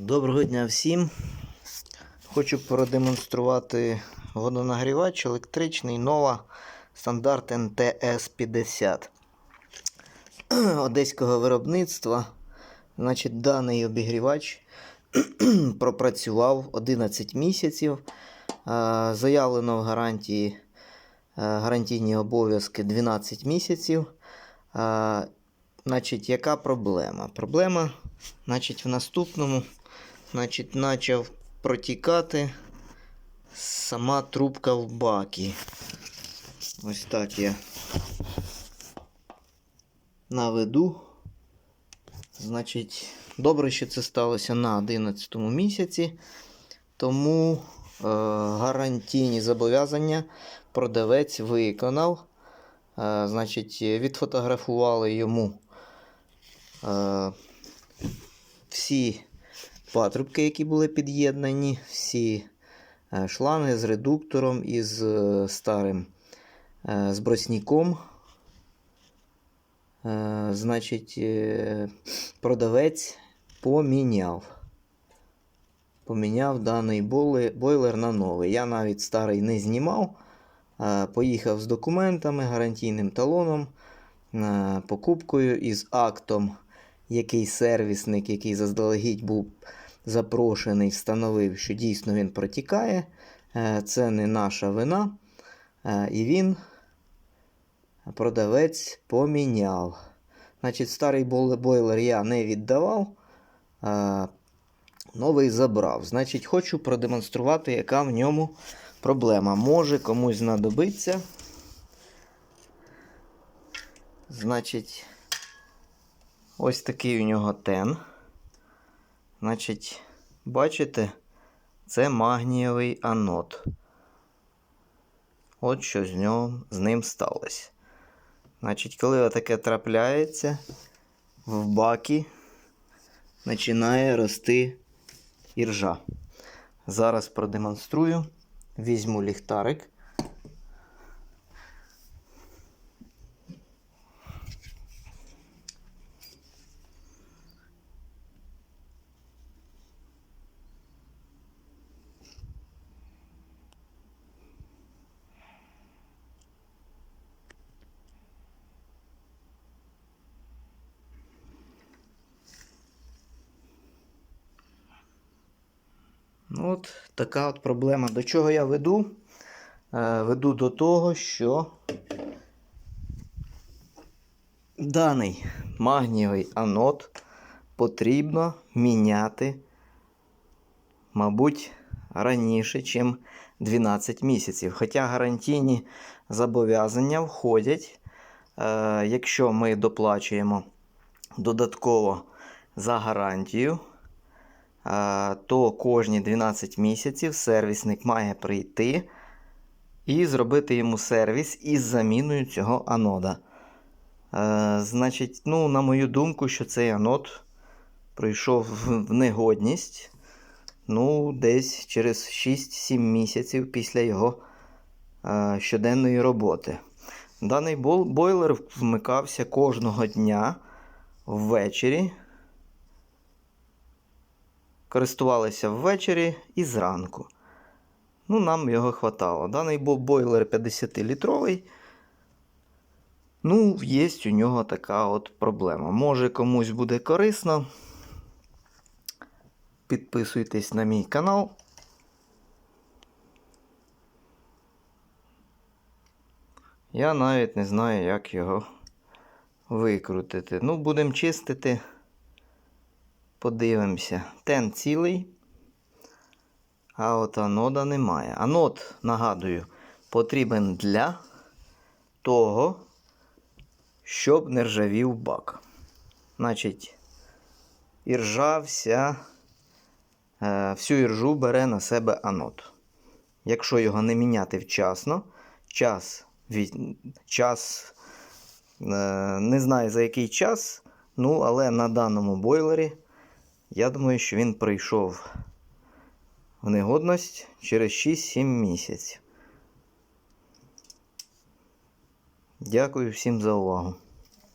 Доброго дня всім. Хочу продемонструвати водонагрівач електричний Nova стандарт NTS 50 одеського виробництва. Значить, даний обігрівач пропрацював 11 місяців. Заявлено в гарантії гарантійні обов'язки 12 місяців. Значить, яка проблема? Проблема, значить, в наступному, значить, почав протікати сама трубка в бакі. Ось так я наведу. Значить, добре, що це сталося на 11 місяці, тому е, гарантійні зобов'язання продавець виконав. Е, значить, відфотографували йому е, всі патрубки, які були під'єднані, всі е, шланги з редуктором і з е, старим е, збросніком. Е, Значить, продавець поміняв. Поміняв даний бойлер на новий. Я навіть старий не знімав. Поїхав з документами, гарантійним талоном, покупкою із актом, який сервісник, який заздалегідь був запрошений, встановив, що дійсно він протікає. Е, Це не наша вина. Е, І він, продавець, поміняв. Значить, старий бойлер я не віддавав, новий забрав. Значить, хочу продемонструвати, яка в ньому проблема. Може комусь знадобиться. Значить, ось такий у нього тен. Значить, бачите, це магнієвий анод. От що з, нього, з ним сталося. Значить, коли таке трапляється, в бакі починає рости іржа. Зараз продемонструю. Візьму ліхтарик. От така от проблема. До чого я веду? Е, веду до того, що даний магнієвий анод потрібно міняти, мабуть, раніше, ніж 12 місяців. Хоча гарантійні зобов'язання входять, е, якщо ми доплачуємо додатково за гарантію то кожні 12 місяців сервісник має прийти і зробити йому сервіс із заміною цього анода. Е, Значить, ну, на мою думку, що цей анод прийшов в негодність ну, десь через 6-7 місяців після його е, щоденної роботи. Даний бойлер вмикався кожного дня ввечері користувалися ввечері і зранку. Ну, нам його хватало. Даний бойлер 50-літровий. Ну, є у нього така от проблема. Може комусь буде корисно. Підписуйтесь на мій канал. Я навіть не знаю, як його викрутити. Ну, будемо чистити. Подивимося. Тен цілий. А от анода немає. Анод, нагадую, потрібен для того, щоб не ржавів бак. Значить, іржа вся, е, всю іржу бере на себе анод. Якщо його не міняти вчасно, час, час е, не знаю за який час, ну, але на даному бойлері. Я думаю, що він прийшов в негодність через 6-7 місяців. Дякую всім за увагу.